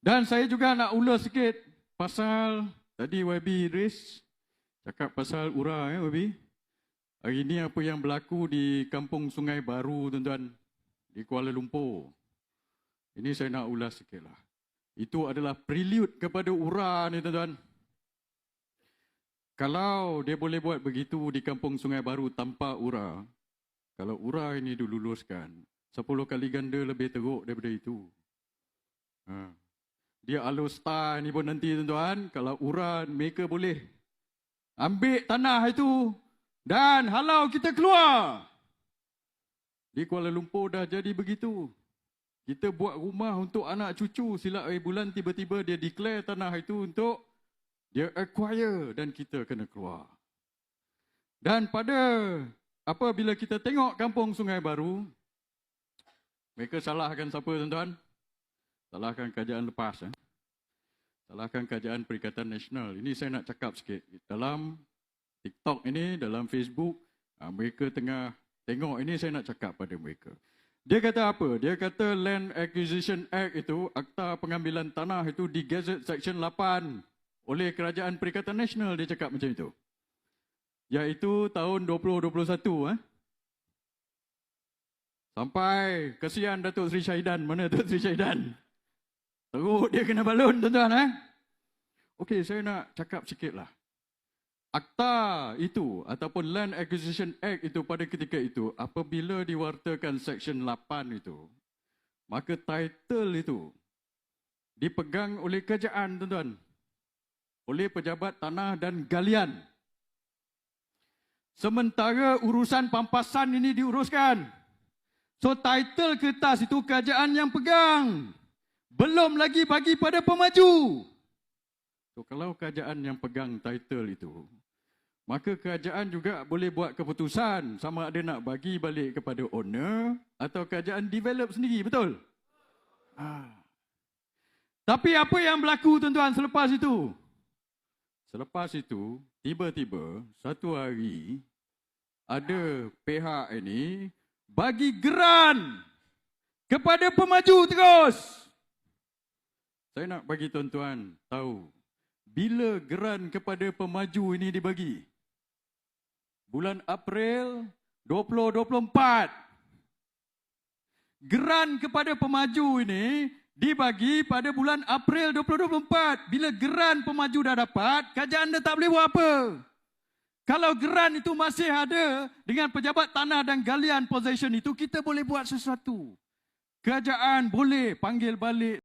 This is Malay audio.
Dan saya juga nak ulas sikit pasal tadi YB Idris cakap pasal URA ya YB. Hari ini apa yang berlaku di Kampung Sungai Baru tuan-tuan di Kuala Lumpur. Ini saya nak ulas sikit lah. Itu adalah prelude kepada URA ni tuan-tuan. Kalau dia boleh buat begitu di Kampung Sungai Baru tanpa URA, kalau URA ini diluluskan, 10 kali ganda lebih teruk daripada itu. Ha. Dia Alostar ni pun nanti tuan-tuan, kalau URA mereka boleh ambil tanah itu dan halau kita keluar. Di Kuala Lumpur dah jadi begitu. Kita buat rumah untuk anak cucu silap air bulan tiba-tiba dia declare tanah itu untuk dia acquire dan kita kena keluar. Dan pada apabila kita tengok kampung Sungai Baru, mereka salahkan siapa tuan-tuan? Salahkan kerajaan lepas. Eh? Salahkan kerajaan Perikatan Nasional. Ini saya nak cakap sikit. Dalam TikTok ini, dalam Facebook, ah, mereka tengah tengok ini saya nak cakap pada mereka. Dia kata apa? Dia kata Land Acquisition Act itu, Akta Pengambilan Tanah itu di Gazette Section 8 oleh Kerajaan Perikatan Nasional dia cakap macam itu. Iaitu tahun 2021 eh. Sampai kesian Datuk Seri Syahidan. Mana Datuk Seri Syahidan? Teruk dia kena balun tuan-tuan eh. Okey, saya nak cakap sikitlah. Akta itu ataupun Land Acquisition Act itu pada ketika itu apabila diwartakan Section 8 itu maka title itu dipegang oleh kerajaan tuan-tuan oleh pejabat tanah dan galian. Sementara urusan pampasan ini diuruskan. So title kertas itu kerajaan yang pegang. Belum lagi bagi pada pemaju. So kalau kerajaan yang pegang title itu, maka kerajaan juga boleh buat keputusan sama ada nak bagi balik kepada owner atau kerajaan develop sendiri, betul? Ah. Tapi apa yang berlaku tuan-tuan selepas itu? Selepas itu, tiba-tiba satu hari ada pihak ini bagi geran kepada pemaju terus. Saya nak bagi tuan-tuan tahu bila geran kepada pemaju ini dibagi. Bulan April 2024. Geran kepada pemaju ini dibagi pada bulan April 2024. Bila geran pemaju dah dapat, kerajaan anda tak boleh buat apa. Kalau geran itu masih ada dengan pejabat tanah dan galian possession itu, kita boleh buat sesuatu. Kerajaan boleh panggil balik